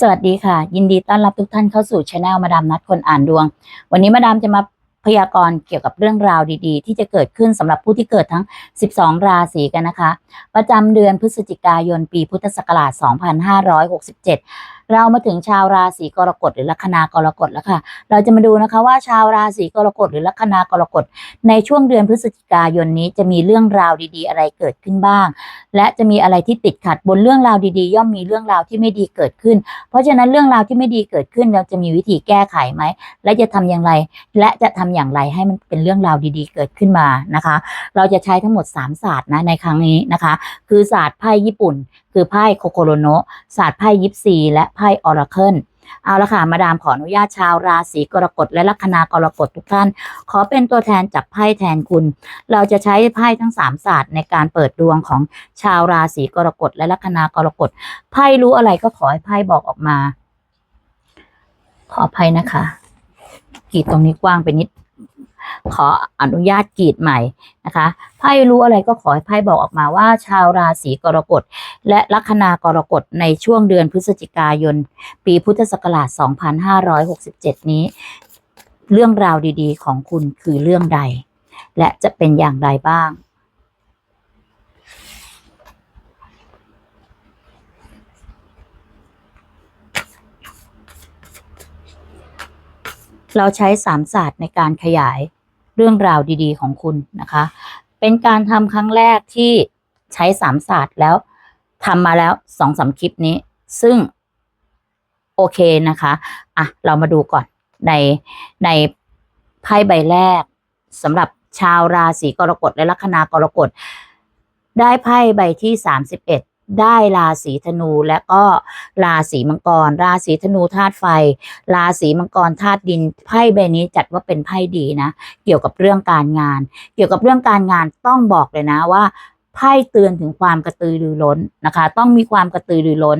สวัสดีค่ะ ยินดีต้อนรับทุกท่านเข้าสู่ช anel มาดามนัดคนอ่านดวง วันนี้มาดามจะมาพยากรณ์เกี่ยวกับเรื่องราวดีๆ ที่จะเกิดขึ้นสำหรับผู้ที่เกิดทั้ง 12 ราศีกันนะคะ ประจำเดือนพฤศจิกายนปีพุทธศักราช 2567 เรามาถึงชาวราศีกรกฎหรือลัคนากรกฎแล้วค่ะ เราจะมาดูนะคะว่าชาวราศีกรกฎหรือลัคนากรกฎในช่วงเดือนพฤศจิกายนนี้จะมีเรื่องราวดีๆ อะไรเกิดขึ้นบ้าง และจะมีอะไรที่ติดขัดบนเรื่องราวดีๆ ย่อมมีเรื่องราวที่ไม่ดีเกิดขึ้น เพราะฉะนั้นเรื่องราวที่ไม่ดีเกิดขึ้นเราจะมีวิธีแก้ไขไหม และจะทำอย่างไร และจะทำอย่างไรให้มันเป็นเรื่องราวดีๆ เกิดขึ้นมานะคะ เราจะใช้ทั้งหมด 3 ศาสตร์นะในครั้งนี้นะคะ คือศาสตร์ไพ่ญี่ปุ่นคือไพ่โคโคโรโนะศาสตร์ไพ่ยิปซีและไพ่ออราเคิลเอาละค่ะมาดามขออนุญาตชาวราศีกรกฎและลัคนากรกฎทุกท่าน ขอเป็นตัวแทนจับไพ่แทนคุณ เราจะใช้ไพ่ทั้ง 3 ศาสตร์ในการเปิดดวงของชาวราศีกรกฎและลัคนากรกฎไพ่รู้อะไรก็ขอให้ไพ่บอกออกมา ขออภัยนะคะ กีดตรงนี้กว้างไปนิด ขออนุญาตกรีดใหม่นะคะไพ่รู้อะไรก็ขอให้ไพ่บอกออกมาว่า ชาวราศีกรกฎและลัคนากรกฎในช่วงเดือนพฤศจิกายน ปีพุทธศักราช 2567 นี้ เรื่องราวดีๆ ของคุณคือเรื่องใด และจะเป็นอย่างไรบ้างเราใช้สามศาสตร์ในการขยาย เรื่องราวดีๆของคุณนะคะ เป็นการทำครั้งแรกที่ใช้สามศาสตร์แล้วทำมาแล้วสองสามคลิปนี้ ซึ่งโอเคนะคะอะเรามาดูก่อนในในไพ่ใบแรกสำหรับชาวราศีกรกฎและลัคนากรกฎได้ไพ่ใบที่สามสิบเอ็ด ได้ราศีธนูและก็ราศีมังกร ราศีธนูธาตุไฟ ราศีมังกรธาตุดินไพ่ใบนี้จัดว่าเป็นไพ่ดีนะ เกี่ยวกับเรื่องการงาน เกี่ยวกับเรื่องการงานต้องบอกเลยนะว่าไพ่เตือนถึงความกระตือรือร้นนะคะ ต้องมีความกระตือรือร้น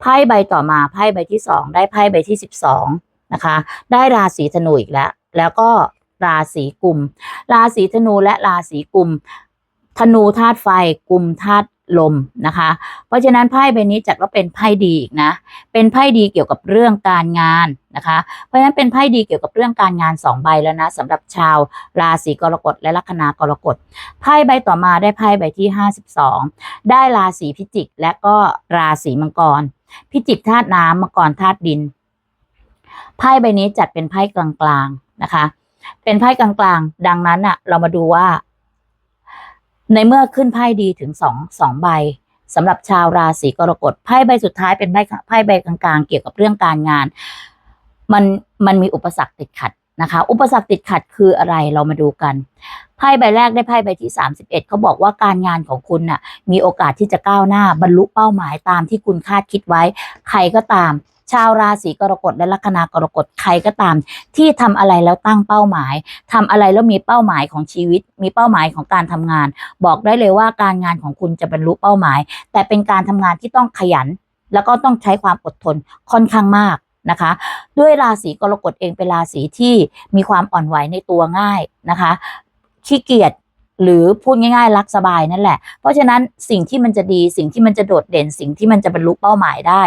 ไพ่ใบต่อมาไพ่ใบที่สองได้ไพ่ใบที่สิบสองนะคะ ได้ราศีธนูอีกแล้ว แล้วก็ราศีกุม ราศีธนูและราศีกุมธนูธาตุไฟ กุมธาตุ ลมนะคะ เพราะฉะนั้นไพ่ใบนี้จัดว่าเป็นไพ่ดีอีกนะ เป็นไพ่ดีเกี่ยวกับเรื่องการงานนะคะ เพราะฉะนั้นเป็นไพ่ดีเกี่ยวกับเรื่องการงานสองใบแล้วนะสำหรับชาวราศีกรกฎและลัคนากรกฎไพ่ใบต่อมาได้ไพ่ใบที่ 52 ได้ราศีพิจิกและก็ราศีมังกร พิจิกธาตุน้ำมังกรธาตุดินไพ่ใบนี้จัดเป็นไพ่กลางๆนะคะ เป็นไพ่กลางๆ ดังนั้นอะเรามาดูว่า ในเมื่อขึ้นไพ่ดีถึงสองสองใบสำหรับชาวราศีกรกฎไพ่ใบสุดท้ายเป็นไพ่ไพ่ใบกลางๆ เกี่ยวกับเรื่องการงาน มันมันมีอุปสรรคติดขัดนะคะ อุปสรรคติดขัดคืออะไรเรามาดูกันไพ่ใบแรกได้ไพ่ใบที่ 31เขาบอกว่าการงานของคุณน่ะมีโอกาสที่จะก้าวหน้าบรรลุเป้าหมายตามที่คุณคาดคิดไว้ ใครก็ตาม ชาวราศีกรกฎและลัคนากรกฎใครก็ตาม ที่ทำอะไรแล้วตั้งเป้าหมายทำอะไรแล้วมีเป้าหมายของชีวิต มีเป้าหมายของการทำงาน บอกได้เลยว่าการงานของคุณจะบรรลุเป้าหมาย แต่เป็นการทำงานที่ต้องขยัน แล้วก็ต้องใช้ความอดทนค่อนข้างมากนะคะ ด้วยราศีกรกฎเองเป็นราศีที่มีความอ่อนไหวในตัวง่ายนะคะขี้เกียจหรือพูดง่ายๆรักสบายนั่นแหละ เพราะฉะนั้นสิ่งที่มันจะดีสิ่งที่มันจะโดดเด่นสิ่งที่มันจะบรรลุเป้าหมายได้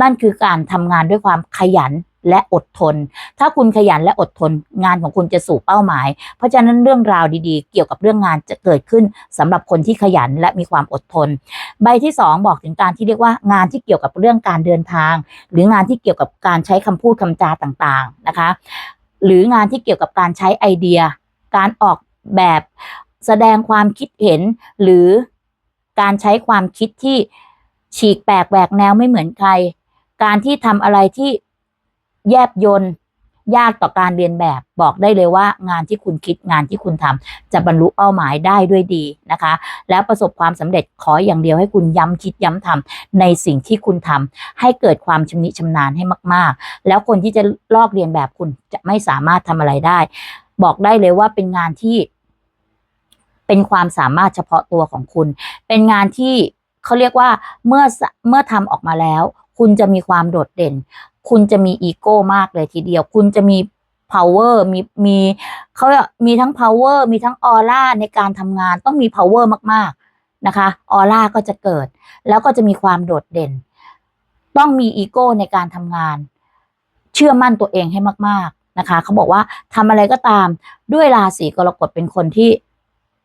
นั่นคือการทำงานด้วยความขยันและอดทน ถ้าคุณขยันและอดทนงานของคุณจะสู่เป้าหมาย เพราะฉะนั้นเรื่องราวดีๆ เกี่ยวกับเรื่องงานจะเกิดขึ้นสำหรับคนที่ขยันและมีความอดทน ใบที่สองบอกถึงการที่เรียกว่างานที่เกี่ยวกับเรื่องการเดินทาง หรืองานที่เกี่ยวกับการใช้คำพูดคำจาต่างๆนะคะ หรืองานที่เกี่ยวกับการใช้ไอเดีย การออกแบบแสดงความคิดเห็น หรือการใช้ความคิดที่ฉีกแปลกแหวกแนวไม่เหมือนใคร การที่ทำอะไรที่แยบยนยากต่อการเรียนแบบบอกได้เลยว่า งานที่คุณคิดงานที่คุณทำจะบรรลุเป้าหมายได้ด้วยดีนะคะ แล้วประสบความสำเร็จขออย่างเดียวให้คุณย้ำคิดย้ำทำในสิ่งที่คุณทำให้เกิดความชำนิชำนาญให้มาก ๆ แล้วคนที่จะลอกเรียนแบบคุณจะไม่สามารถทำอะไรได้ บอกได้เลยว่าเป็นงานที่ เป็นความสามารถเฉพาะตัวของคุณ เป็นงานที่เขาเรียกว่าเมื่อเมื่อทำออกมาแล้ว คุณจะมีความโดดเด่น คุณจะมีอีโก้มากเลยทีเดียว คุณจะมี power มีมีเขาเรียกมีทั้ง power มีทั้งออร่าในการทำงานต้องมี power มากๆนะคะออร่าก็จะเกิด แล้วก็จะมีความโดดเด่น ต้องมีอีโก้ในการทำงาน เชื่อมั่นตัวเองให้มาก ๆนะคะเขาบอกว่าทำอะไรก็ตามด้วยราศีกรกฎเป็นคนที่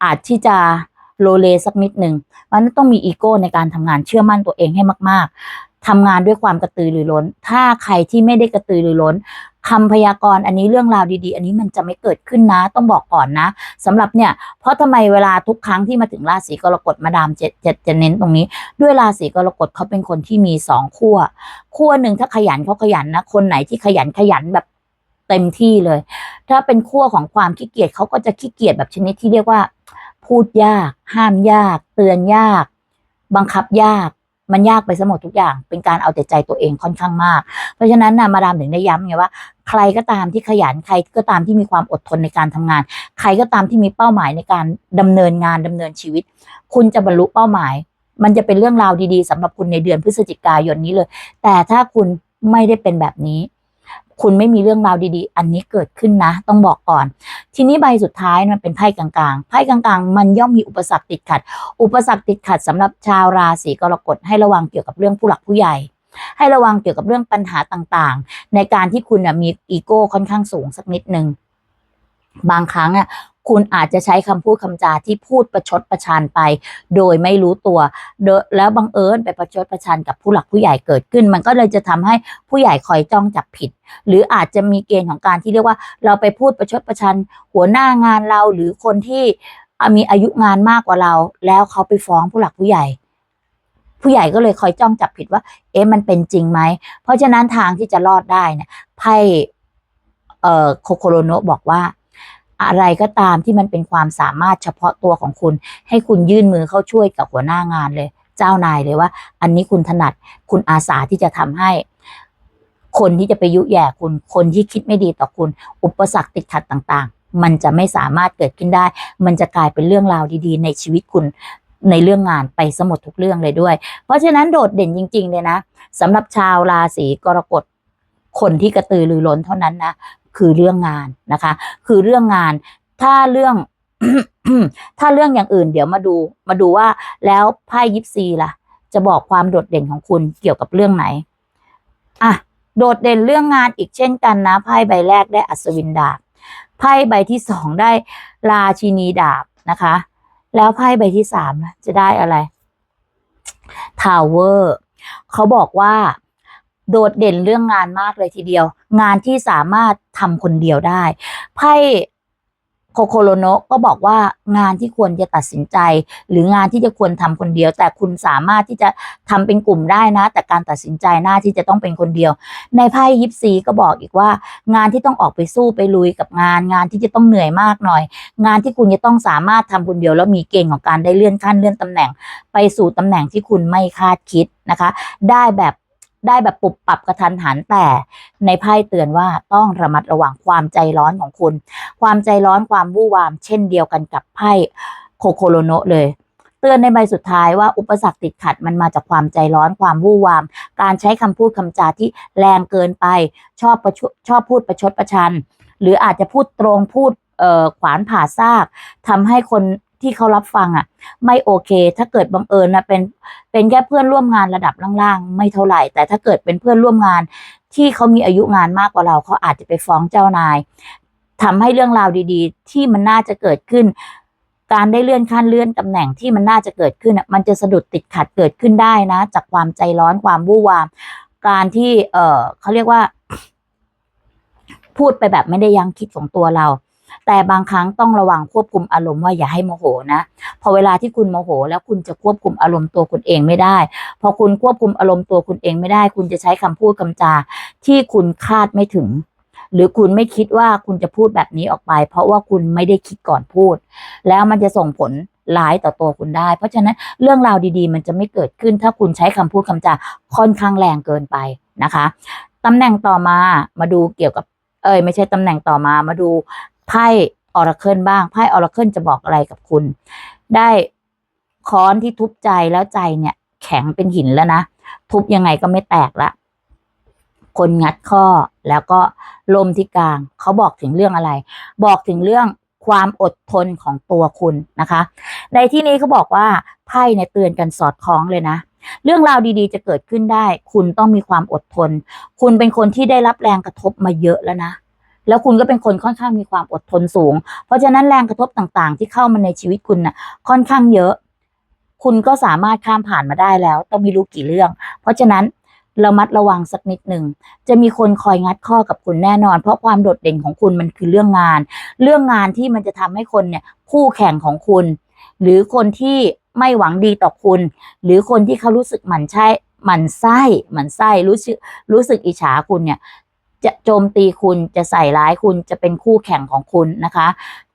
อาจที่จะโลเลสักนิดหนึ่งมันต้องมีอีโก้ในการทำงานเชื่อมั่นตัวเองให้มาก ๆ ทำงานด้วยความกระตือรือร้น ถ้าใครที่ไม่ได้กระตือรือร้นคำพยากรณ์อันนี้เรื่องราวดีๆ อันนี้มันจะไม่เกิดขึ้นนะ ต้องบอกก่อนนะสำหรับเนี่ย เพราะทำไมเวลาทุกครั้งที่มาถึงราศีกรกฎมาดามเจ็ดจะจะเน้นตรงนี้ ด้วยราศีกรกฎเขาเป็นคนที่มีสองขั้วขั้วหนึ่งถ้าขยันเขาขยันนะ คนไหนที่ขยันขยันแบบเต็มที่เลย ถ้าเป็นขั้วของความขี้เกียจเขาก็จะขี้เกียจแบบชนิดที่เรียกว่า พูดยาก ห้ามยาก เตือนยาก บังคับยาก มันยากไปสมดทุกอย่าง เป็นการเอาแต่ใจตัวเองค่อนข้างมาก เพราะฉะนั้นนะมาดามถึงได้ย้ำไงว่า ใครก็ตามที่ขยันใครก็ตามที่มีความอดทนในการทำงาน ใครก็ตามที่มีเป้าหมายในการดำเนินงานดำเนินชีวิต คุณจะบรรลุเป้าหมาย มันจะเป็นเรื่องราวดีๆสำหรับคุณในเดือนพฤศจิกายนนี้เลย แต่ถ้าคุณไม่ได้เป็นแบบนี้ คุณไม่มีเรื่องราวดีๆ อันนี้เกิดขึ้นนะ ต้องบอกก่อน ทีนี้ใบสุดท้ายมันเป็นไพ่กลางๆไพ่กลางๆ มันย่อมมีอุปสรรคติดขัด อุปสรรคติดขัดสำหรับชาวราศีกรกฎให้ระวังเกี่ยวกับเรื่องผู้หลักผู้ใหญ่ ให้ระวังเกี่ยวกับเรื่องปัญหาต่างๆ ในการที่คุณมีอีโก้ค่อนข้างสูงสักนิดหนึ่งบางครั้งอะ คุณอาจจะใช้คำพูดคำจาที่พูดประชดประชันไป โดยไม่รู้ตัวโดยแล้วบังเอิญไปประชดประชันกับผู้หลักผู้ใหญ่เกิดขึ้น มันก็เลยจะทำให้ผู้ใหญ่คอยจ้องจับผิด หรืออาจจะมีเกณฑ์ของการที่เรียกว่าเราไปพูดประชดประชัน หัวหน้างานเราหรือคนที่มีอายุงานมากกว่าเรา แล้วเขาไปฟ้องผู้หลักผู้ใหญ่ผู้ใหญ่ก็เลยคอยจ้องจับผิดว่า เอ๊ะมันเป็นจริงไหม เพราะฉะนั้นทางที่จะรอดได้เนี่ยไพ่เอ่อโคโคโรโนะบอกว่า อะไรก็ตามที่มันเป็นความสามารถเฉพาะตัวของคุณ ให้คุณยื่นมือเข้าช่วยกับหัวหน้างานเลย เจ้านายเลยว่า อันนี้คุณถนัดคุณอาสาที่จะทำให้ คนที่จะไปยุแย่คุณ คนที่คิดไม่ดีต่อคุณ อุปสรรคติดขัดต่างๆ มันจะไม่สามารถเกิดขึ้นได้ มันจะกลายเป็นเรื่องราวดีๆ ในชีวิตคุณในเรื่องงานไปสมดทุกเรื่องเลยด้วย เพราะฉะนั้นโดดเด่นจริง ๆ เลยนะสำหรับชาวราศีกรกฎคนที่กระตือรือร้นเท่านั้นนะ คือเรื่องงานนะคะ คือเรื่องงานถ้าเรื่อง ถ้าเรื่องอย่างอื่น เดี๋ยวมาดู มาดูว่าแล้วไพ่ยิปซีล่ะ จะบอกความโดดเด่นของคุณเกี่ยวกับเรื่องไหนอะโดดเด่นเรื่องงานอีกเช่นกันนะไพ่ใบแรกได้อัศวินดาบไพ่ใบที่สองได้ราชินีดาบนะคะ แล้วไพ่ใบที่สามจะได้อะไรทาวเวอร์เขาบอกว่า โดดเด่นเรื่องงานมากเลยทีเดียว งานที่สามารถทำคนเดียวได้ ไพ่โคโคโรโนะก็บอกว่างานที่ควรจะตัดสินใจ หรืองานที่จะควรทำคนเดียว แต่คุณสามารถที่จะทำเป็นกลุ่มได้นะ แต่การตัดสินใจหน้าที่จะต้องเป็นคนเดียว ในไพ่ยิปซีก็บอกอีกว่า งานที่ต้องออกไปสู้ไปลุยกับงาน งานที่จะต้องเหนื่อยมากหน่อย งานที่คุณจะต้องสามารถทำคนเดียว แล้วมีเกณฑ์ของการได้เลื่อนขั้นเลื่อนตำแหน่ง ไปสู่ตำแหน่งที่คุณไม่คาดคิดนะคะ ได้แบบ ได้แบบปรับปรับกระทันหันแต่ในไพ่เตือนว่าต้องระมัดระวังความใจร้อนของคุณ ความใจร้อนความวู่วาม เช่นเดียวกันกับไพ่โคโคโรโนเลย เตือนในใบสุดท้ายว่าอุปสรรคติดขัดมันมาจากความใจร้อนความวู่วาม การใช้คำพูดคำจาที่แรงเกินไปชอบประชชอบพูดประชดประชัน หรืออาจจะพูดตรงพูดเอ่อขวานผ่าซากทำให้คน ที่เขารับฟังอะ ไม่โอเค ถ้าเกิดบังเอิญนะเป็นเป็นแค่เพื่อนร่วมงานระดับล่างๆ ไม่เท่าไหร่ แต่ถ้าเกิดเป็นเพื่อนร่วมงาน ที่เขามีอายุงานมากกว่าเราเขาอาจจะไปฟ้องเจ้านายทำให้เรื่องราวดีๆ ที่มันน่าจะเกิดขึ้น การได้เลื่อนขั้นเลื่อนตำแหน่งที่มันน่าจะเกิดขึ้นอะมันจะสะดุดติดขัดเกิดขึ้นได้นะ จากความใจร้อนความวู่วาม การที่ เออเขาเรียกว่า พูดไปแบบไม่ได้ยังคิดของตัวเรา แต่บางครั้งต้องระวังควบคุมอารมณ์ว่าอย่าให้โมโหนะ พอเวลาที่คุณโมโห แล้วคุณจะควบคุมอารมณ์ตัวคุณเองไม่ได้ พอคุณควบคุมอารมณ์ตัวคุณเองไม่ได้ คุณจะใช้คำพูดคำจา ที่คุณคาดไม่ถึง หรือคุณไม่คิดว่าคุณจะพูดแบบนี้ออกไป เพราะว่าคุณไม่ได้คิดก่อนพูด แล้วมันจะส่งผลร้ายต่อตัวคุณได้ เพราะฉะนั้นเรื่องราวดีๆ มันจะไม่เกิดขึ้นถ้าคุณใช้คำพูดคำจาค่อนข้างแรงเกินไปนะคะตำแหน่งต่อมามาดูเกี่ยวกับเอ้ยไม่ใช่ตำแหน่งต่อมามาดู ไพ่ออราเคิลบ้างไพ่ออราเคิลจะบอกอะไรกับคุณ ได้ค้อนที่ทุบใจแล้วใจเนี่ย แข็งเป็นหินแล้วนะทุบยังไงก็ไม่แตกละคนงัดข้อแล้วก็ลมที่กลางเขาบอกถึงเรื่องอะไร บอกถึงเรื่องความอดทนของตัวคุณนะคะ ในที่นี้เขาบอกว่าไพ่เนี่ยเตือนกันสอดคล้องเลยนะ เรื่องราวดีๆ จะเกิดขึ้นได้ คุณต้องมีความอดทน คุณเป็นคนที่ได้รับแรงกระทบมาเยอะแล้วนะ แล้วคุณก็เป็นคนค่อนข้างมีความอดทนสูง เพราะฉะนั้นแรงกระทบต่างๆ ที่เข้ามาในชีวิตคุณน่ะค่อนข้างเยอะ คุณก็สามารถข้ามผ่านมาได้แล้ว ต้องไม่รู้กี่เรื่อง เพราะฉะนั้นระมัดระวังสักนิดหนึ่ง จะมีคนคอยงัดข้อกับคุณแน่นอน เพราะความโดดเด่นของคุณมันคือเรื่องงาน เรื่องงานที่มันจะทำให้คนเนี่ยคู่แข่งของคุณ หรือคนที่ไม่หวังดีต่อคุณ หรือคนที่เขารู้สึกหมั่นใช่หมั่นไส้หมั่นไส้รู้สึกรู้สึกอิจฉาคุณเนี่ย จะโจมตีคุณจะใส่ร้ายคุณจะเป็นคู่แข่งของคุณนะคะ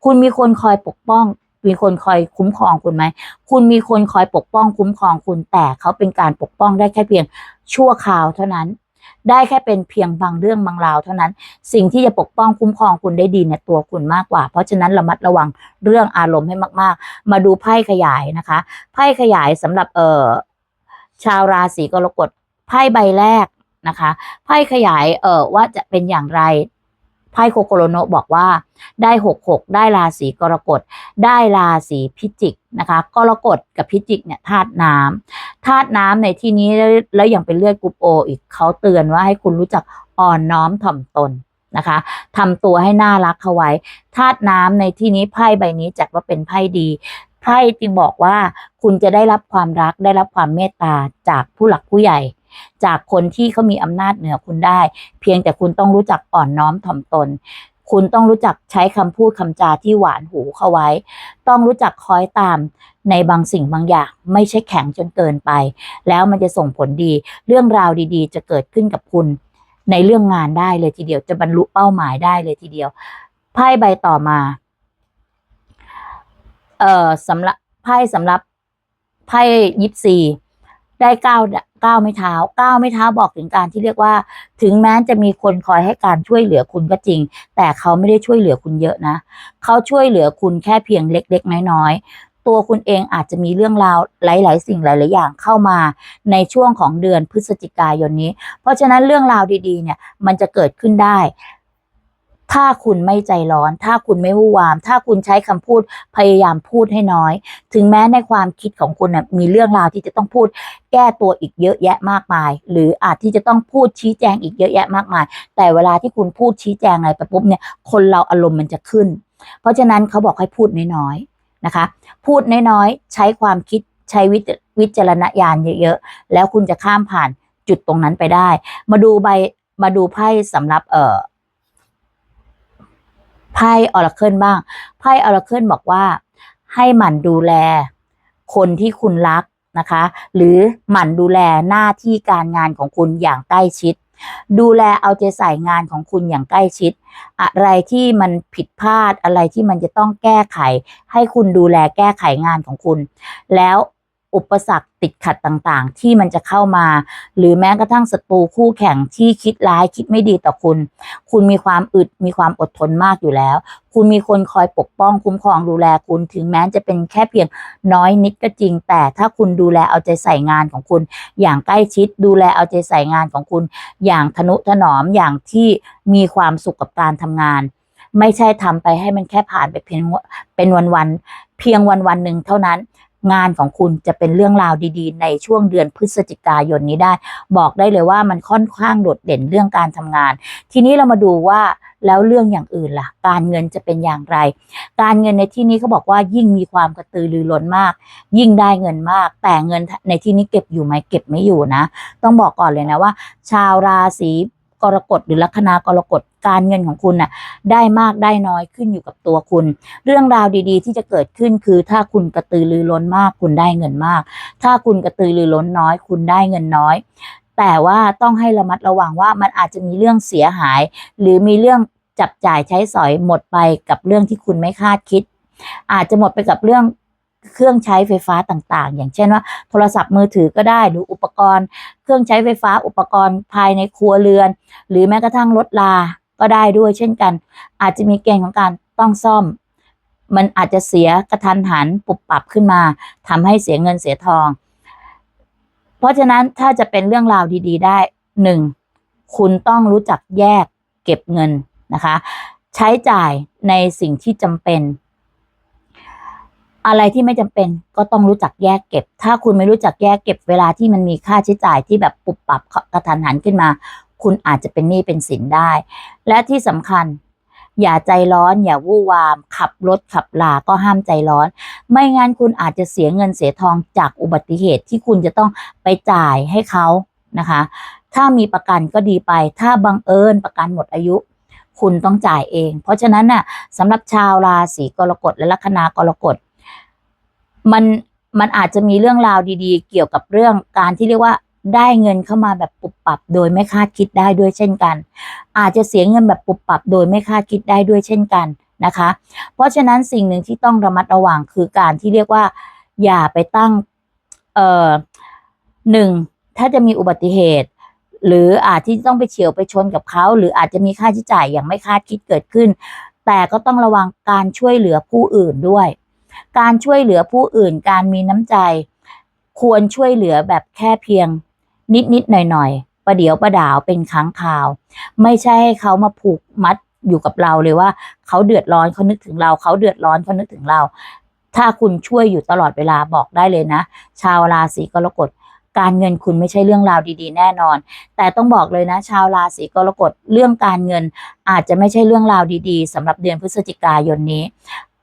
คุณมีคนคอยปกป้อง มีคนคอยคุ้มครองคุณไหม คุณมีคนคอยปกป้องคุ้มครองคุณแต่เขาเป็นการปกป้องได้แค่เพียงชั่วคราวเท่านั้น ได้แค่เป็นเพียงบางเรื่องบางราวเท่านั้น สิ่งที่จะปกป้องคุ้มครองคุณได้ดีเนี่ยตัวคุณมากกว่า เพราะฉะนั้นระมัดระวังเรื่องอารมณ์ให้มาก ๆ มาดูไพ่ขยายนะคะ ไพ่ขยายสำหรับเอ่อชาวราศีกรกฎไพ่ใบแรก นะคะไพ่ขยายเอ่อว่าจะเป็นอย่างไรไพ่โคโกโรโนบอกว่าได้หกหกได้ราศีกรกฎได้ราศีพิจิกนะคะกรกฎกับพิจิกเนี่ยธาตุน้ำธาตุน้ำในที่นี้แล้วแล้วยังเป็นเลือดกรุ๊ปโออีกเขาเตือนว่าให้คุณรู้จักอ่อนน้อมถ่อมตนนะคะทำตัวให้น่ารักเข้าไว้ธาตุน้ำในที่นี้ไพ่ใบนี้จัดว่าเป็นไพ่ดีไพ่จึงบอกว่าคุณจะได้รับความรักได้รับความเมตตาจากผู้หลักผู้ใหญ่ จากคนที่เขามีอำนาจเหนือคุณได้ เพียงแต่คุณต้องรู้จักอ่อนน้อมถ่อมตน คุณต้องรู้จักใช้คำพูดคำจาที่หวานหูเข้าไว้ ต้องรู้จักคอยตามในบางสิ่งบางอย่าง ไม่ใช่แข็งจนเกินไป แล้วมันจะส่งผลดี เรื่องราวดีๆ จะเกิดขึ้นกับคุณในเรื่องงานได้เลยทีเดียวจะบรรลุเป้าหมายได้เลยทีเดียวไพ่ใบต่อมา เอ่อสำหรับไพ่สำหรับไพ่ยิปซีได้เก้า ก้าวไม่เท้าก้าวไม่เท้าบอกถึงการที่เรียกว่า ถึงแม้จะมีคนคอยให้การช่วยเหลือคุณก็จริง แต่เขาไม่ได้ช่วยเหลือคุณเยอะนะเขาช่วยเหลือคุณแค่เพียงเล็ก ๆ น้อยๆตัวคุณเองอาจจะมีเรื่องราวหลาย ๆ สิ่งหลาย ๆ อย่างเข้ามาในช่วงของเดือนพฤศจิกายนนี้ เพราะฉะนั้นเรื่องราวดีๆเนี่ยมันจะเกิดขึ้นได้ ถ้าคุณไม่ใจร้อน ถ้าคุณไม่วู่วาม ถ้าคุณใช้คำพูดพยายามพูดให้น้อย ถึงแม้ในความคิดของคุณนะมีเรื่องราวที่จะต้องพูด แก้ตัวอีกเยอะแยะมากมาย หรืออาจที่จะต้องพูดชี้แจงอีกเยอะแยะมากมาย แต่เวลาที่คุณพูดชี้แจงอะไรไปปุ๊บเนี่ยคนเราอารมณ์มันจะขึ้น เพราะฉะนั้นเขาบอกให้พูดน้อยๆนะคะ พูดน้อยๆใช้ความคิดใช้วิวิจารณญาณเยอะๆแล้วคุณจะข้ามผ่านจุดตรงนั้นไปได้ มาดูใบมาดูไพ่สำหรับเอ่อ ไพ่ออราเคิลบ้าง ไพ่ออราเคิลบอกว่า ให้หมั่นดูแล คนที่คุณรักนะคะ หรือหมั่นดูแลหน้าที่การงานของคุณอย่างใกล้ชิด ดูแลเอาใจใส่งานของคุณอย่างใกล้ชิด อะไรที่มันผิดพลาดอะไรที่มันจะต้องแก้ไข ให้คุณดูแลแก้ไขงานของคุณ แล้ว อุปสรรคติดขัดต่างๆ ที่มันจะเข้ามา หรือแม้กระทั่งศัตรูคู่แข่งที่คิดร้ายคิดไม่ดีต่อคุณ คุณมีความอึดมีความอดทนมากอยู่แล้ว คุณมีคนคอยปกป้องคุ้มครองดูแลคุณถึงแม้จะเป็นแค่เพียงน้อยนิดก็จริง แต่ถ้าคุณดูแลเอาใจใส่งานของคุณ อย่างใกล้ชิดดูแลเอาใจใส่งานของคุณ อย่างทนุถนอมอย่างที่มีความสุขกับการทำงานไม่ใช่ทำไปให้มันแค่ผ่านไปเพียงเป็นวันๆเพียงวันวันๆหนึ่งเท่านั้น งานของคุณจะเป็นเรื่องราวดีๆ ในช่วงเดือนพฤศจิกายนนี้ได้ บอกได้เลยว่ามันค่อนข้างโดดเด่นเรื่องการทำงาน ทีนี้เรามาดูว่าแล้วเรื่องอย่างอื่นล่ะ การเงินจะเป็นอย่างไร การเงินในที่นี้เขาบอกว่ายิ่งมีความกระตือรือร้นมาก ยิ่งได้เงินมาก แต่เงินในที่นี้เก็บอยู่ไหมเก็บไม่อยู่นะ ต้องบอกก่อนเลยนะว่า ชาวราศี กรกฎหรือลัคนากรกฎการเงินของคุณน่ะได้มากได้น้อยขึ้นอยู่กับตัวคุณ เรื่องราวดีๆ ที่จะเกิดขึ้นคือถ้าคุณกระตือรือร้นมากคุณได้เงินมาก ถ้าคุณกระตือรือร้นน้อย คุณได้เงินน้อย แต่ว่าต้องให้ระมัดระวังว่ามันอาจจะมีเรื่องเสียหาย หรือมีเรื่องจับจ่ายใช้สอยหมดไปกับเรื่องที่คุณไม่คาดคิด อาจจะหมดไปกับเรื่อง เครื่องใช้ไฟฟ้าต่างๆ อย่างเช่นว่าโทรศัพท์มือถือก็ได้หรืออุปกรณ์ เครื่องใช้ไฟฟ้าอุปกรณ์ภายในครัวเรือน หรือแม้กระทั่งรถลาก็ได้ด้วยเช่นกัน อาจจะมีเกณฑ์ของการต้องซ่อม มันอาจจะเสียกระทันหันปุบปรับขึ้นมาทำให้เสียเงินเสียทอง เพราะฉะนั้นถ้าจะเป็นเรื่องราวดีๆ ได้หนึ่งคุณต้องรู้จักแยกเก็บเงินนะคะ ใช้จ่ายในสิ่งที่จำเป็น อะไรที่ไม่จำเป็นก็ต้องรู้จักแยกเก็บ ถ้าคุณไม่รู้จักแยกเก็บเวลาที่มันมีค่าใช้จ่ายที่แบบปุบปรับกระทันหันขึ้นมา คุณอาจจะเป็นหนี้เป็นสินได้ และที่สำคัญ อย่าใจร้อน อย่าวู่วาม ขับรถขับลาก็ห้ามใจร้อน ไม่งั้นคุณอาจจะเสียเงินเสียทองจากอุบัติเหตุที่คุณจะต้องไปจ่ายให้เขานะคะ ถ้ามีประกันก็ดีไป ถ้าบังเอิญประกันหมดอายุคุณต้องจ่ายเอง เพราะฉะนั้นน่ะสำหรับชาวราศีกรกฎและลัคนากรกฎ มันมันอาจจะมีเรื่องราวดีๆ เกี่ยวกับเรื่องการที่เรียกว่าได้เงินเข้ามาแบบปุบปับโดยไม่คาดคิดได้ด้วยเช่นกัน อาจจะเสียเงินแบบปุบปับโดยไม่คาดคิดได้ด้วยเช่นกันนะคะ เพราะฉะนั้นสิ่งหนึ่งที่ต้องระมัดระวังคือการที่เรียกว่า อย่าไปตั้งเอ่อหนึ่งถ้าจะมีอุบัติเหตุ หรืออาจที่ต้องไปเฉียวไปชนกับเขา หรืออาจจะมีค่าใช้จ่ายอย่างไม่คาดคิดเกิดขึ้น แต่ก็ต้องระวังการช่วยเหลือผู้อื่นด้วย การช่วยเหลือผู้อื่น การมีน้ำใจ ควรช่วยเหลือแบบแค่เพียง นิดนิดๆหน่อยหน่อยๆประเดี๋ยวประดาวเป็นครั้งคราว ไม่ใช่ให้เขามาผูกมัดอยู่กับเราเลยว่า เขาเดือดร้อนเขานึกถึงเรา เขาเดือดร้อนเขานึกถึงเรา ถ้าคุณช่วยอยู่ตลอดเวลาบอกได้เลยนะ ชาวราศีกรกฎการเงินคุณไม่ใช่เรื่องราวดีๆ แน่นอน แต่ต้องบอกเลยนะ ชาวราศีกรกฎเรื่องการเงินอาจจะไม่ใช่เรื่องราวดีๆสำหรับเดือนพฤศจิกายนนี้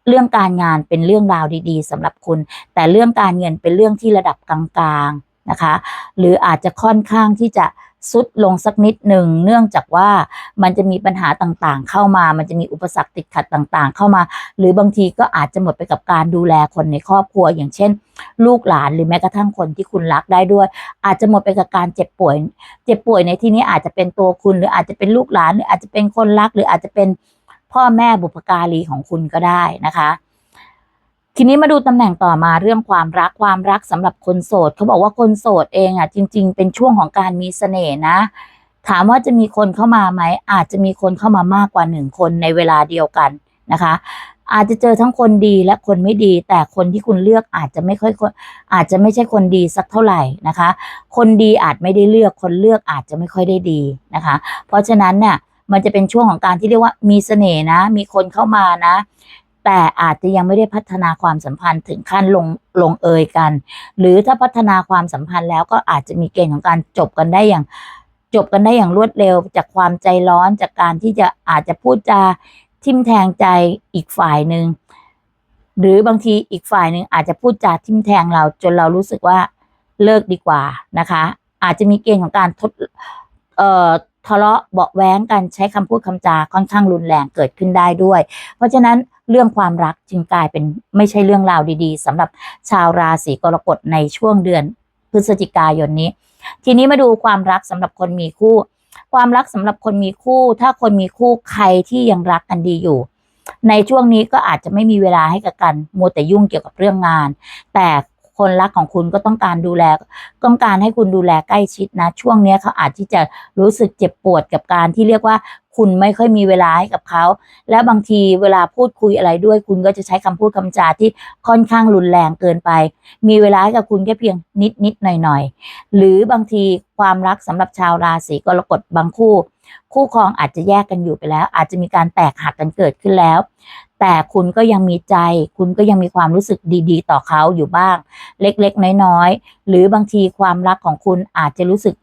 เรื่องการงานเป็นเรื่องราวดีๆสำหรับคุณ แต่เรื่องการเงินเป็นเรื่องที่ระดับกลางๆนะคะ หรืออาจจะค่อนข้างที่จะซุดลงสักนิดหนึ่งเนื่องจากว่ามันจะมีปัญหาต่างๆ เข้ามา มันจะมีอุปสรรคติดขัดต่างๆ เข้ามา หรือบางทีก็อาจจะหมดไปกับการดูแลคนในครอบครัว อย่างเช่น ลูกหลานหรือแม้กระทั่งคนที่คุณรักได้ด้วย อาจจะหมดไปกับการเจ็บป่วย เจ็บป่วยในที่นี้อาจจะเป็นตัวคุณ หรืออาจจะเป็นลูกหลานหรืออาจจะเป็นคนรักหรืออาจจะเป็น พ่อแม่บุพการีของคุณก็ได้นะคะ ทีนี้มาดูตำแหน่งต่อมาเรื่องความรักความรักสำหรับคนโสดเขาบอกว่าคนโสดเองอะ จริง ๆ เป็นช่วงของการมีเสน่ห์นะ ถามว่าจะมีคนเข้ามาไหมอาจจะมีคนเข้ามามากกว่าหนึ่งคนในเวลาเดียวกันนะคะ อาจจะเจอทั้งคนดีและคนไม่ดี แต่คนที่คุณเลือกอาจจะไม่ค่อยอาจจะไม่ใช่คนดีสักเท่าไหร่นะคะ คนดีอาจไม่ได้เลือกคนเลือกอาจจะไม่ค่อยได้ดีนะคะ เพราะฉะนั้นเนี่ย มันจะเป็นช่วงของการที่เรียกว่ามีเสน่ห์นะ มีคนเข้ามานะ แต่อาจจะยังไม่ได้พัฒนาความสัมพันธ์ถึงขั้นลงลงเอยกัน หรือถ้าพัฒนาความสัมพันธ์แล้วก็อาจจะมีเกณฑ์ของการจบกันได้อย่างจบกันได้อย่างรวดเร็ว จากความใจร้อนจากการที่จะอาจจะพูดจาทิมแทงใจอีกฝ่ายหนึ่งหรือบางทีอีกฝ่ายหนึ่งอาจจะพูดจาทิมแทงเราจนเรารู้สึกว่าเลิกดีกว่านะคะ อาจจะมีเกณฑ์ของการทดเอ่อ ทะเลาะเบาแว้งกันใช้คำพูดคำจาค่อนข้างรุนแรงเกิดขึ้นได้ด้วย เพราะฉะนั้นเรื่องความรักจึงกลายเป็นไม่ใช่เรื่องราวดีๆสำหรับชาวราศีกรกฎในช่วงเดือนพฤศจิกายนนี้ ทีนี้มาดูความรักสำหรับคนมีคู่ ความรักสำหรับคนมีคู่ ถ้าคนมีคู่ใครที่ยังรักกันดีอยู่ ในช่วงนี้ก็อาจจะไม่มีเวลาให้กับกันมัวแต่ยุ่งเกี่ยวกับเรื่องงาน แต่ คนรักของคุณก็ต้องการดูแล ต้องการให้คุณดูแลใกล้ชิดนะ ช่วงเนี้ยเขาอาจที่จะรู้สึกเจ็บปวดกับการที่เรียกว่าคุณไม่ค่อยมีเวลาให้กับเขา แล้วบางทีเวลาพูดคุยอะไรด้วย คุณก็จะใช้คำพูดคำจาที่ค่อนข้างรุนแรงเกินไป มีเวลาให้กับคุณแค่เพียงนิดนิดหน่อยหน่อยหรือบางทีความรักสำหรับชาวราศีกรกฎบางคู่ คู่ครองอาจจะแยกกันอยู่ไปแล้ว อาจจะมีการแตกหักกันเกิดขึ้นแล้ว แต่คุณก็ยังมีใจ คุณก็ยังมีความรู้สึกดี ๆ ต่อเขาอยู่บ้าง เล็กๆ น้อยๆ หรือบางทีความรักของคุณอาจจะรู้สึก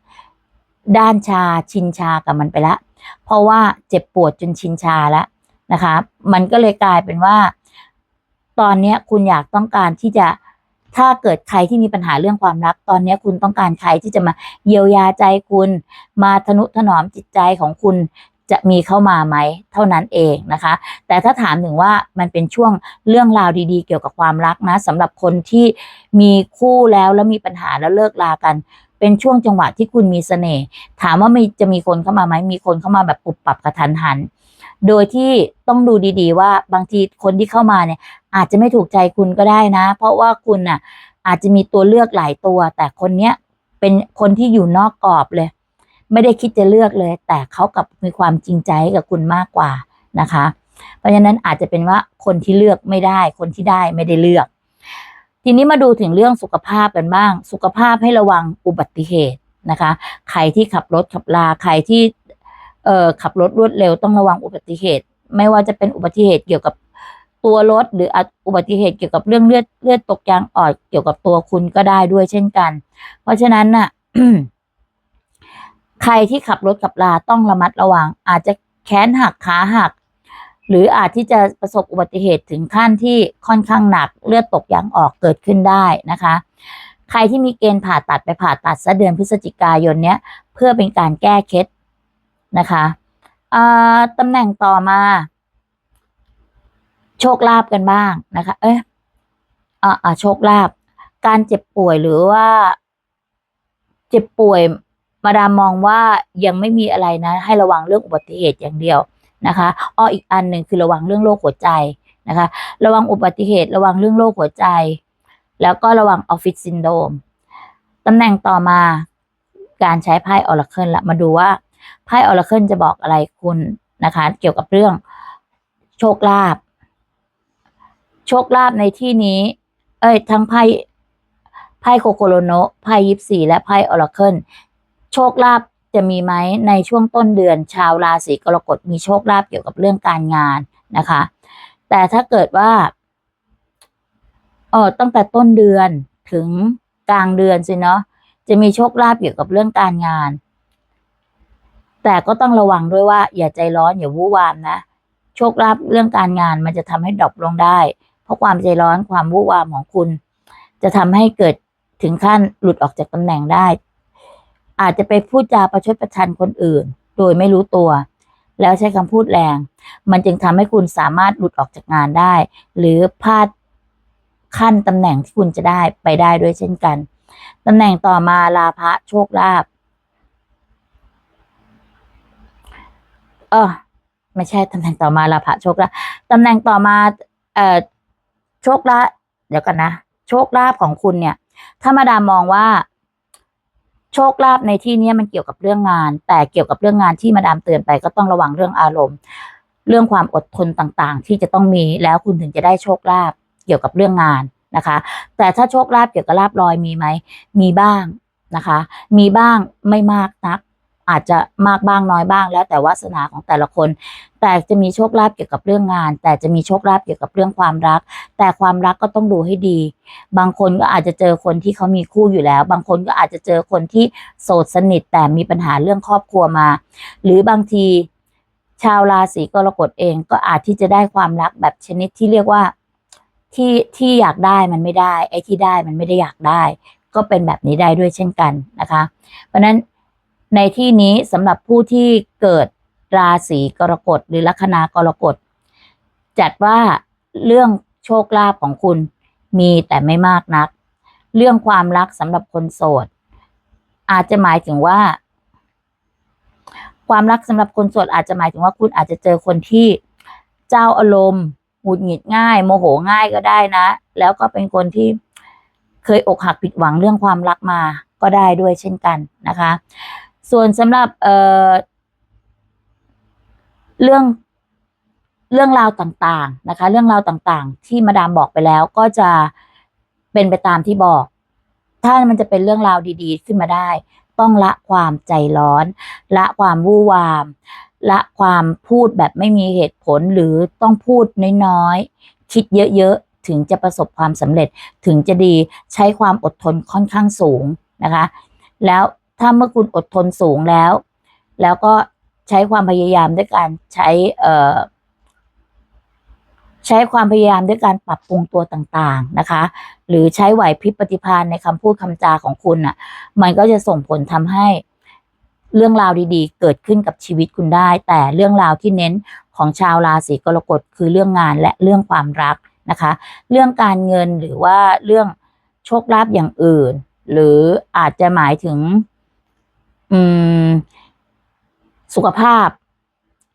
ด้านชาชินชากับมันไปล้วเพราะว่าเจ็บปวดจนชินชาแล้วนะคะ มันก็เลยกลายเป็นว่า ตอนนี้คุณอยากต้องการที่จะถ้าเกิดใครที่มีปัญหาเรื่องความรัก ตอนนี้คุณต้องการใครที่จะมาเยียวยาใจคุณ มาทนุถนอมจิตใจของคุณ จะมีเข้ามาไหมเท่านั้นเองนะคะ แต่ถ้าถามถึงว่ามันเป็นช่วงเรื่องราวดีๆ เกี่ยวกับความรักนะสำหรับคนที่มีคู่แล้วแล้วมีปัญหาแล้วเลิกลากัน เป็นช่วงจังหวะที่คุณมีเสน่ห์ถามว่ามีจะมีคนเข้ามาไหมมีคนเข้ามาแบบปุบปับกระทันหัน โดยที่ต้องดูดีๆ ว่าบางทีคนที่เข้ามาเนี่ย อาจจะไม่ถูกใจคุณก็ได้นะ เพราะว่าคุณน่ะอาจจะมีตัวเลือกหลายตัว แต่คนเนี้ยเป็นคนที่อยู่นอกกรอบเลย ไม่ได้คิดจะเลือกเลย แต่เขากับมีความจริงใจกับคุณมากกว่านะคะ เพราะฉะนั้นอาจจะเป็นว่าคนที่เลือกไม่ได้ คนที่ได้ไม่ได้เลือก ทีนี้มาดูถึงเรื่องสุขภาพกันบ้าง สุขภาพให้ระวังอุบัติเหตุนะคะ ใครที่ขับรถขับลาใครที่เอ่อขับรถรวดเร็วต้องระวังอุบัติเหตุ ไม่ว่าจะเป็นอุบัติเหตุเกี่ยวกับตัวรถหรืออุบัติเหตุเกี่ยวกับเรื่องเลือดเลือดตกยางออดเกี่ยวกับตัวคุณก็ได้ด้วยเช่นกัน เพราะฉะนั้นน่ะ ใครที่ขับรถขับลาต้องระมัดระวัง อาจจะแขนหักขาหัก หรืออาจที่จะประสบอุบัติเหตุถึงขั้นที่ค่อนข้างหนักเลือดตกยางออกเกิดขึ้นได้นะคะ ใครที่มีเกณฑ์ผ่าตัดไปผ่าตัดซะเดือนพฤศจิกายนเนี้ยเพื่อเป็นการแก้เคล็ดนะคะอ่าตำแหน่งต่อมา โชคลาภกันบ้างนะคะ เอ๊ะอ่าอ่าโชคลาภการเจ็บป่วยหรือว่า เจ็บป่วย มาดามมองว่ายังไม่มีอะไรนะ ให้ระวังเรื่องอุบัติเหตุอย่างเดียวนะคะอ้ออีกอันหนึ่งคือระวังเรื่องโรคหัวใจนะคะ ระวังอุบัติเหตุ ระวังเรื่องโรคหัวใจ แล้วก็ระวังออฟฟิศซินโดรมตำแหน่งต่อมาการใช้ไพ่ออร์เคิลละมาดูว่าไพ่ออร์เคิลจะบอกอะไรคุณนะคะ เกี่ยวกับเรื่องโชคลาภโชคลาภในที่นี้ เอ้ยทั้งไพ่ไพ่โคโคโรโนไพ่ยิปซีและไพ่ออร์เคิล โชคลาภจะมีไหมในช่วงต้นเดือน ชาวราศีกรกฎมีโชคลาภเกี่ยวกับเรื่องการงานนะคะ แต่ถ้าเกิดว่าเออตั้งแต่ต้นเดือนถึงกลางเดือนสิเนาะจะมีโชคลาภเกี่ยวกับเรื่องการงาน แต่ก็ต้องระวังด้วยว่า อย่าใจร้อนอย่าวู่วามนะโชคลาภเรื่องการงานมันจะทำให้ดรอปลงได้ เพราะความใจร้อนความวู่วามของคุณ จะทำให้เกิดถึงขั้นหลุดออกจากตำแหน่งได้ อาจจะไปพูดจาประชดประชันคนอื่น โดยไม่รู้ตัว แล้วใช้คำพูดแรง มันจึงทำให้คุณสามารถหลุดออกจากงานได้ หรือพลาดขั้นตำแหน่งที่คุณจะได้ไปได้ด้วยเช่นกันตำแหน่งต่อมาลาภะโชคลาภเออไม่ใช่ตำแหน่งต่อมาลาภะโชคลาภตำแหน่งต่อมาเอ่อโชคลาภเดี๋ยวกันนะ โชคลาภของคุณเนี่ย ถ้ามาดามมองว่า โชคลาภในที่นี้มันเกี่ยวกับเรื่องงาน แต่เกี่ยวกับเรื่องงานที่มาดามเตือนไปก็ต้องระวังเรื่องอารมณ์ เรื่องความอดทนต่างๆ ที่จะต้องมีแล้วคุณถึงจะได้โชคลาภเกี่ยวกับเรื่องงานนะคะ แต่ถ้าโชคลาภเกี่ยวกับลาบลอยมีไหมมีบ้างนะคะ มีบ้างไม่มากนัก อาจจะมากบ้างน้อยบ้าง แล้วแต่วาสนาของแต่ละคน แต่จะมีโชคลาภเกี่ยวกับเรื่องงาน แต่จะมีโชคลาภเกี่ยวกับเรื่องความรัก แต่ความรักก็ต้องดูให้ดี บางคนก็อาจจะเจอคนที่เขามีคู่อยู่แล้ว บางคนก็อาจจะเจอคนที่โสดสนิท แต่มีปัญหาเรื่องครอบครัวมา หรือบางทีชาวราศีกรกฎเองก็อาจที่จะได้ความรักแบบชนิดที่เรียกว่าที่ที่อยากได้มันไม่ได้ ไอ้ที่ได้มันไม่ได้อยากได้ ก็เป็นแบบนี้ได้ด้วยเช่นกันนะคะ เพราะฉะนั้น ในที่นี้สำหรับผู้ที่เกิดราศีกรกฎหรือลัคนากรกฎ จัดว่าเรื่องโชคลาภของคุณมีแต่ไม่มากนัก เรื่องความรักสำหรับคนโสด อาจจะหมายถึงว่า ความรักสำหรับคนโสดอาจจะหมายถึงว่าคุณอาจจะเจอคนที่เจ้าอารมณ์หงุดหงิดง่าย โมโหง่ายก็ได้นะ แล้วก็เป็นคนที่เคยอกหักผิดหวังเรื่องความรักมาก็ได้ด้วยเช่นกันนะคะ ส่วนสำหรับเเรื่องเรื่องราวต่างๆนะคะ เรื่องราวต่างๆ ที่มาดามบอกไปแล้วก็จะเป็นไปตามที่บอก ถ้ามันจะเป็นเรื่องราวดีๆ ขึ้นมาได้ ต้องละความใจร้อน ละความวู่วาม ละความพูดแบบไม่มีเหตุผลหรือต้องพูดน้อยๆ คิดเยอะๆ ถึงจะประสบความสำเร็จถึงจะดีใช้ความอดทนค่อนข้างสูงนะคะ แล้ว ถ้าเมื่อคุณอดทนสูงแล้ว แล้วก็ใช้ความพยายามด้วยการใช้เอ่อใช้ความพยายามด้วยการปรับปรุงตัวต่างๆนะคะ หรือใช้ไหวพริบปฏิภาณในคำพูดคำจาของคุณอะ มันก็จะส่งผลทำให้เรื่องราวดีๆ เกิดขึ้นกับชีวิตคุณได้ แต่เรื่องราวที่เน้นของชาวราศีกรกฎคือเรื่องงานและเรื่องความรักนะคะ เรื่องการเงินหรือว่าเรื่องโชคลาภอย่างอื่น หรืออาจจะหมายถึง อืม สุขภาพ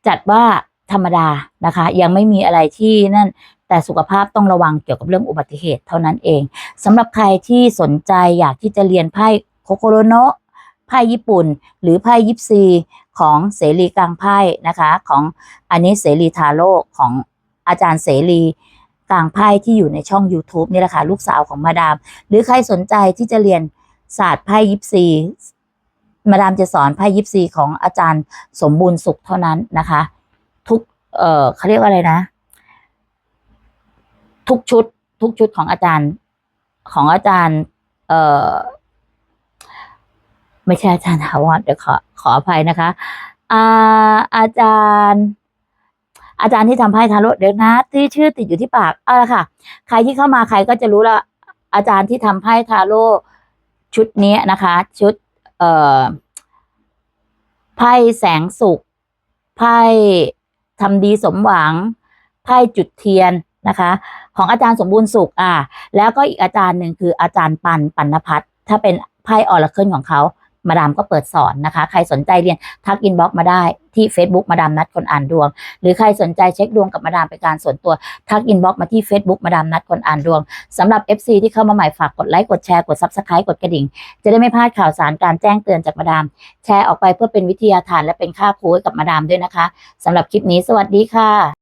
จัดว่าธรรมดานะคะ ยังไม่มีอะไรที่นั่น แต่สุขภาพต้องระวังเกี่ยวกับเรื่องอุบัติเหตุเท่านั้นเองสำหรับใครที่สนใจอยากที่จะเรียนไพ่โคโคโรโนะไพ่ญี่ปุ่น หรือไพ่ยิปซีของเสรีกลางไพ่นะคะ ของอันนี้เสรีทาโร่ของอาจารย์เสรีกลางไพ่ที่อยู่ในช่อง YouTube นี่แหละค่ะลูกสาวของมาดาม หรือใครสนใจที่จะเรียนศาสตร์ไพ่ยิปซี มาดามจะสอนไพ่ยิปซีของอาจารย์สมบูรณ์สุขเท่านั้นนะคะ ทุก เออเขาเรียกว่าอะไรนะ ทุกชุด ทุกชุดของอาจารย์ของอาจารย์ เอ่อไม่ใช่อาจารย์ถาวรเดี๋ยวขอขออภัยนะคะ อาอาจารย์อาจารย์ที่ทำไพ่ทาโร่เดี๋ยวนะ ที่ชื่อติดอยู่ที่ปากเอาละค่ะ ใครที่เข้ามาใครก็จะรู้ล้วอาจารย์ที่ทำไพ่ทาโร่ชุดนี้นะคะ ชุด เอ่อไพ่แสงสุขไพ่ทำดีสมหวังไพ่จุดเทียนนะคะ ของอาจารย์สมบูรณ์สุขอ่า แล้วก็อีกอาจารย์หนึ่งคืออาจารย์ปันปันพัฒน์ถ้าเป็นไพ่ออร์เคิลของเขา มาดามก็เปิดสอนนะคะ ใครสนใจเรียนทักอินบ็อกมาได้ที่ Facebook มาดามนัดคนอ่านดวง หรือใครสนใจเช็คดวงกับมาดามเป็นการส่วนตัว ทักอินบ็อกมาที่ Facebook มาดามนัดคนอ่านดวงสำหรับ FC ที่เข้ามาใหม่ฝากกดไลค์กดแชร์กด Subscribe กดกระดิ่ง จะได้ไม่พลาดข่าวสารการแจ้งเตือนจากมาดาม แชร์ออกไปเพื่อเป็นวิทยาทานและเป็นค่าครูให้กับมาดามด้วยนะคะสำหรับคลิปนี้สวัสดีค่ะ